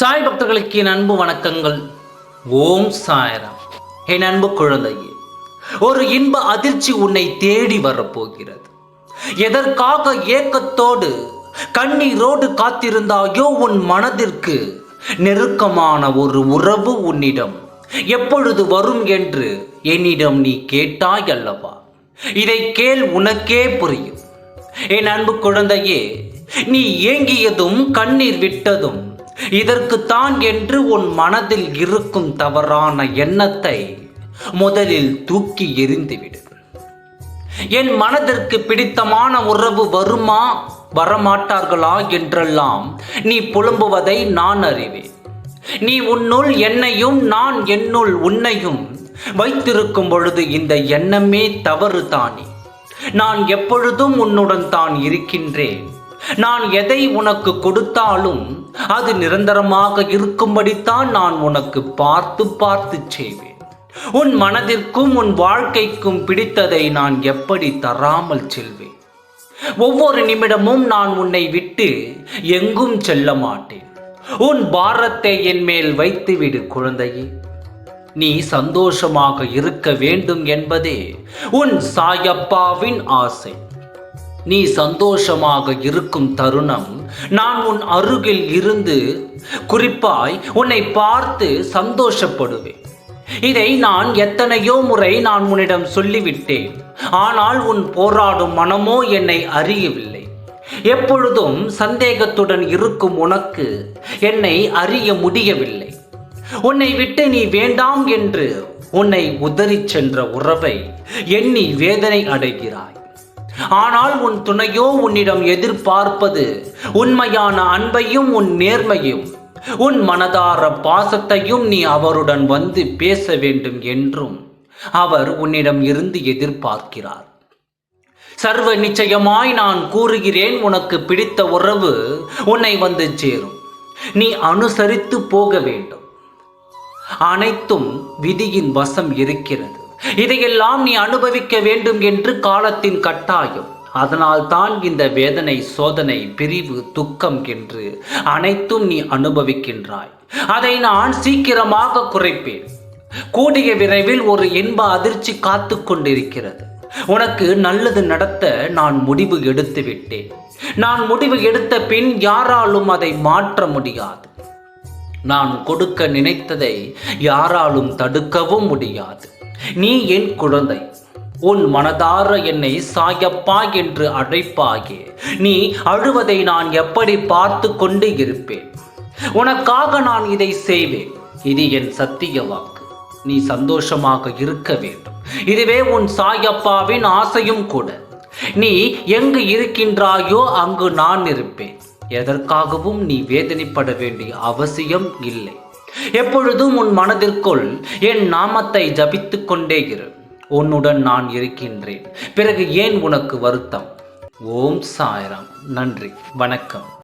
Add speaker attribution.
Speaker 1: சாய் பக்தர்களுக்கு என் அன்பு வணக்கங்கள். ஓம் சாயரம். என் அன்பு குழந்தையே ஒரு இன்ப அதிர்ச்சி உன்னை தேடி வரப்போகிறது. எதற்காக ஏக்கத்தோடு கண்ணீரோடு காத்திருந்தாயோ உன் மனதிற்கு நெருக்கமான ஒரு உறவு உன்னிடம் எப்பொழுது வரும் என்று என்னிடம் நீ கேட்டாய் அல்லவா இதை கேள் உனக்கே புரியும். என் அன்பு குழந்தையே நீ ஏங்கியதும் கண்ணீர் விட்டதும் இதற்குத்தான் என்று உன் மனதில் இருக்கும் தவறான எண்ணத்தை முதலில் தூக்கி எறிந்துவிடு. என் மனதிற்கு பிடித்தமான உறவு வருமா? வரமாட்டார்களா? என்றெல்லாம் நீ புலம்புவதை நான் அறிவேன். நீ உன்னுள் என்னையும் நான் என்னுள் உன்னையும் வைத்திருக்கும் பொழுது இந்த எண்ணமே தவறு தானே நான் எப்பொழுதும் உன்னுடன் தான் இருக்கின்றேன். நான் எதை உனக்கு கொடுத்தாலும் அது நிரந்தரமாக இருக்கும்படித்தான் நான் உனக்கு பார்த்து பார்த்து செய்வேன். உன் மனதிற்கும் உன் வாழ்க்கைக்கும் பிடித்ததை நான் எப்படி தராமல் செல்வேன்? ஒவ்வொரு நிமிடமும் நான் உன்னை விட்டு எங்கும் செல்ல மாட்டேன். உன் பாரத்தை என் மேல் வைத்துவிடு குழந்தையே. நீ சந்தோஷமாக இருக்க வேண்டும் என்பதே உன் சாயப்பாவின் ஆசை. நீ சந்தோஷமாக இருக்கும் தருணம். நான் உன் அருகில் இருந்து குறிப்பாய் உன்னை பார்த்து சந்தோஷப்படுவேன். இதை நான் எத்தனையோ முறை நான் உன்னிடம் சொல்லிவிட்டேன். ஆனால் உன் போராடும் மனமோ என்னை அறியவில்லை. எப்பொழுதும் சந்தேகத்துடன் இருக்கும் உனக்கு என்னை அறிய முடியவில்லை. உன்னை விட்டு நீ வேண்டாம் என்று உன்னை உதறிச் சென்ற உறவை எண்ணி வேதனை அடைகிறாய். ஆனால் உன் துணையோ உன்னிடம் எதிர்பார்ப்பது உண்மையான அன்பையும் உன் நேர்மையும் உன் மனதார பாசத்தையும் நீ அவருடன் வந்து பேச வேண்டும் என்றும் அவர் உன்னிடம் இருந்து எதிர்பார்க்கிறார். சர்வ நிச்சயமாய் நான் கூறுகிறேன் உனக்கு பிடித்த உறவு உன்னை வந்து சேரும். நீ அனுசரித்து போக வேண்டும். அனைத்தும் விதியின் வசம் இருக்கிறது. இதையெல்லாம் நீ அனுபவிக்க வேண்டும் என்று காலத்தின் கட்டாயம். அதனால் தான் இந்த வேதனை சோதனை பிரிவு துக்கம் என்று அனைத்தும் நீ அனுபவிக்கின்றாய். அதை நான் சீக்கிரமாக குறைப்பேன். கூடிய விரைவில் ஒரு இன்ப அதிர்ச்சி காத்து கொண்டிருக்கிறது. உனக்கு நல்லது நடத்த நான் முடிவு எடுத்து விட்டேன். நான் முடிவு எடுத்த பின் யாராலும் அதை மாற்ற முடியாது. நான் கொடுக்க நினைத்ததை யாராலும் தடுக்கவும் முடியாது. நீ என் குழந்தை உன் மனதார என்னை சாயப்பா என்று அழைப்பாயே. நீ அழுவதை நான் எப்படி பார்த்து கொண்டு இருப்பேன்? உனக்காக நான் இதை செய்வேன். இது என் சத்திய வாக்கு. நீ சந்தோஷமாக இருக்க வேண்டும். இதுவே உன் சாயப்பாவின் ஆசையும் கூட. நீ எங்கு இருக்கின்றாயோ அங்கு நான் இருப்பேன். எதற்காகவும் நீ வேதனைப்பட வேண்டிய அவசியம் இல்லை. எப்பொழுதும் உன் மனதிற்குள் என் நாமத்தை ஜபித்துக் கொண்டே இரு. உன்னுடன் நான் இருக்கின்றேன். பிறகு ஏன் உனக்கு வருத்தம்? ஓம் சாய்ராம். நன்றி. வணக்கம்.